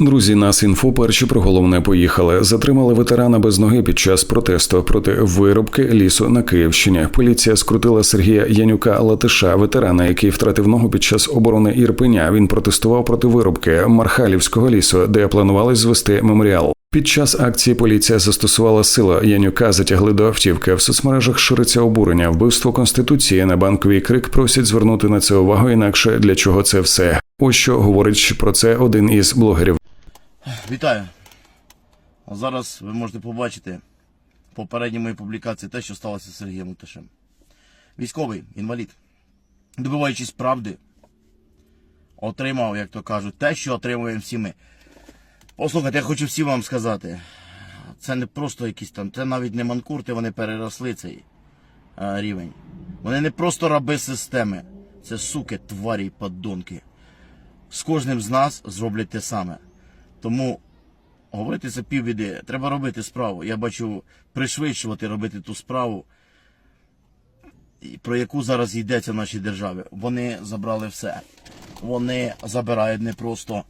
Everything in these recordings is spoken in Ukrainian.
Друзі, нас інфо перші про головне поїхали. Затримали ветерана без ноги під час протесту проти виробки лісу на Київщині. Поліція скрутила Сергія Янюка Латиша, ветерана, який втратив ногу під час оборони Ірпеня. Він протестував проти виробки Мархалівського лісу, де планували звести меморіал. Під час акції поліція застосувала силу. Янюка затягли до автівки. В соцмережах шириться обурення. Вбивство конституції на банковий крик просять звернути на це увагу. Інакше для чого це все? Ось що говорить про це один із блогерів. Вітаю! А зараз ви можете побачити в попередній моїй публікації те, що сталося з Сергієм Луташем. Військовий, інвалід, добиваючись правди, отримав, як то кажуть, те, що отримуємо всі ми. Послухайте, я хочу всім вам сказати. Це не просто якісь там, це навіть не манкурти, вони переросли цей е, рівень. Вони не просто раби системи. Це суки, тварі й подонки. З кожним з нас зроблять те саме. Тому говорити це півбіди. Треба робити справу. Я бачу пришвидшувати робити ту справу, про яку зараз йдеться в нашій державі. Вони забрали все. Вони забирають не просто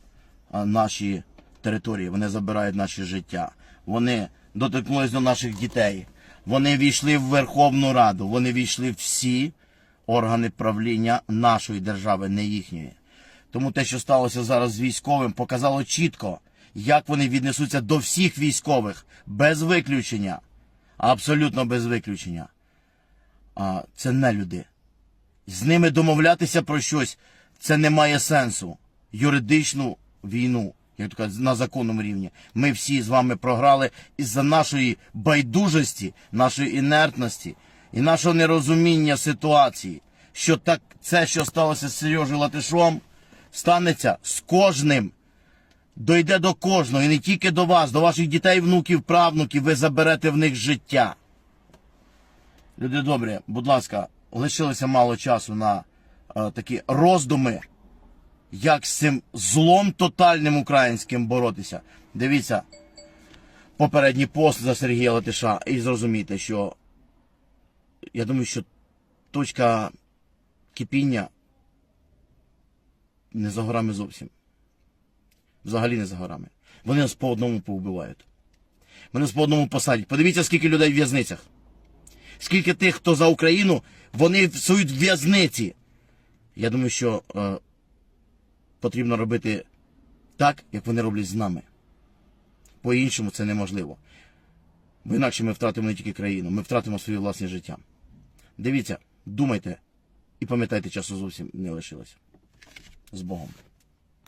наші території, вони забирають наше життя. Вони доторкнулись до наших дітей. Вони війшли в Верховну Раду. Вони війшли всі органи правління нашої держави, не їхньої. Тому те, що сталося зараз з військовим, показало чітко, як вони віднесуться до всіх військових без виключення. Абсолютно без виключення. А це не люди. З ними домовлятися про щось це не має сенсу. Юридичну війну, як то на законному рівні. Ми всі з вами програли із-за нашої байдужості, нашої інертності і нашого нерозуміння ситуації. Що так це, що сталося з Сережею Латишом, станеться з кожним. Дойде до кожного, і не тільки до вас, до ваших дітей, внуків, правнуків, ви заберете в них життя. Люди добрі, будь ласка, лишилося мало часу на е, такі роздуми, як з цим злом тотальним українським боротися. Дивіться попередній пост за Сергія Латиша і зрозумійте, що я думаю, що точка кипіння не за горами зовсім. Взагалі не за горами. Вони нас по одному повбивають. Вони нас по одному посадять. Подивіться, скільки людей в в'язницях. Скільки тих, хто за Україну, вони всують в в'язниці. Я думаю, що е, потрібно робити так, як вони роблять з нами. По-іншому це неможливо. Бо інакше ми втратимо не тільки країну, ми втратимо своє власне життя. Дивіться, думайте і пам'ятайте, часу зовсім не лишилось. З Богом.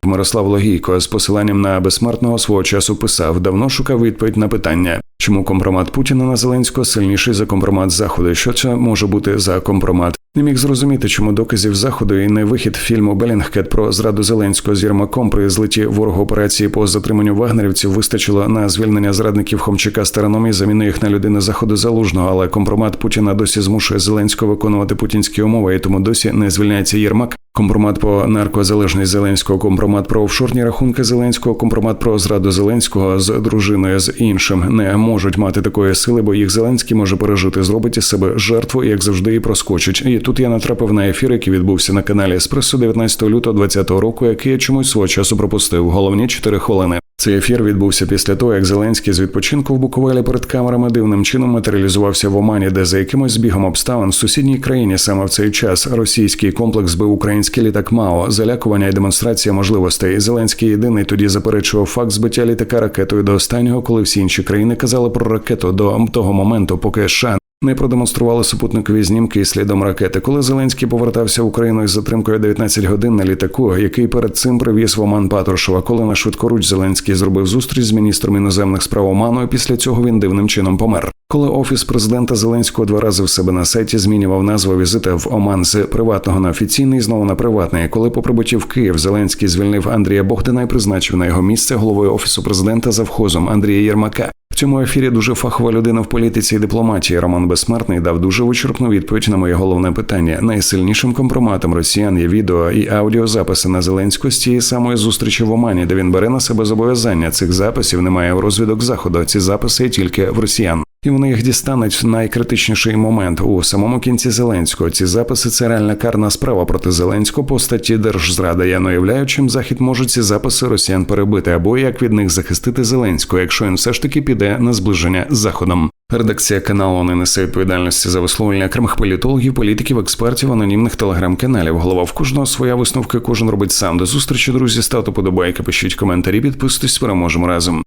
Мирослав Логійко з посиланням на безсмертного свого часу писав: давно шукав відповідь на питання, чому компромат Путіна на Зеленського сильніший за компромат Заходу. Що це може бути за компромат? Не міг зрозуміти, чому доказів заходу і не вихід фільму Белінгкет про зраду Зеленського з Єрмаком при злиті ворогу операції по затриманню вагнерівців вистачило на звільнення зрадників Хомчака з Тараном і заміну їх на людини заходу залужного. Але компромат Путіна досі змушує Зеленського виконувати путінські умови, і тому досі не звільняється Єрмак. Компромат по наркозалежність Зеленського, компромат про офшорні рахунки Зеленського, компромат про зраду Зеленського з дружиною з іншим не можуть мати такої сили, бо їх Зеленський може пережити, зробить із себе жертву, як завжди, і проскочить. Тут я натрапив на ефір, який відбувся на каналі Еспресо 19 лютого 2020 року, який я чомусь свого часу пропустив. Головні 4 хвилини. Цей ефір відбувся після того, як Зеленський з відпочинку в Буковелі перед камерами дивним чином матеріалізувався в Омані, де за якимось збігом обставин в сусідній країні саме в цей час російський комплекс збив український літак МАО, залякування і демонстрація можливостей. Зеленський єдиний тоді заперечував факт збиття літака ракетою до останнього, коли всі інші країни казали про ракету до того моменту, поки США не продемонстрували супутникові знімки слідом ракети. Коли Зеленський повертався в Україну із затримкою 19 годин на літаку, який перед цим привіз в Оман Патрушева, коли на швидкоруч Зеленський зробив зустріч з міністром іноземних справ Оману, і після цього він дивним чином помер. Коли офіс президента Зеленського два рази в себе на сайті змінював назву візита в Оман з приватного на офіційний, знову на приватний. Коли по прибутті в Київ Зеленський звільнив Андрія Богдана і призначив на його місце головою офісу президента завхозом Андрія Єрмака. Цьому ефірі дуже фахова людина в політиці і дипломатії. Роман Безсмертний дав дуже вичерпну відповідь на моє головне питання. Найсильнішим компроматом росіян є відео і аудіозаписи на Зеленську з тієї самої зустрічі в Омані, де він бере на себе зобов'язання. Цих записів немає у розвідок заходу. Ці записи тільки в росіян. І вони їх дістануть в найкритичніший момент у самому кінці Зеленського. Ці записи це реальна карна справа проти Зеленського по статті Держзрада. Я не уявляю, чим захід може ці записи росіян перебити, або як від них захистити Зеленського, якщо він все ж таки піде на зближення з заходом. Редакція каналу не несе відповідальності за висловлення окремих політологів, політиків, експертів, анонімних телеграм-каналів. Голова в кожного своя висновка, кожен робить сам. До зустрічі, друзі. Ставте подобайки, пишіть коментарі, підписуйтесь, переможемо разом.